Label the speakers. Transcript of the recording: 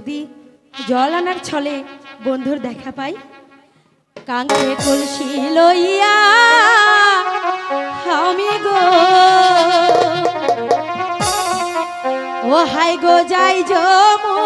Speaker 1: যদি জল আনার ছলে বন্ধুর দেখা পাই কাঙ্কে কলসি লইয়া আমি গো। ও হাই গো, যাই যমু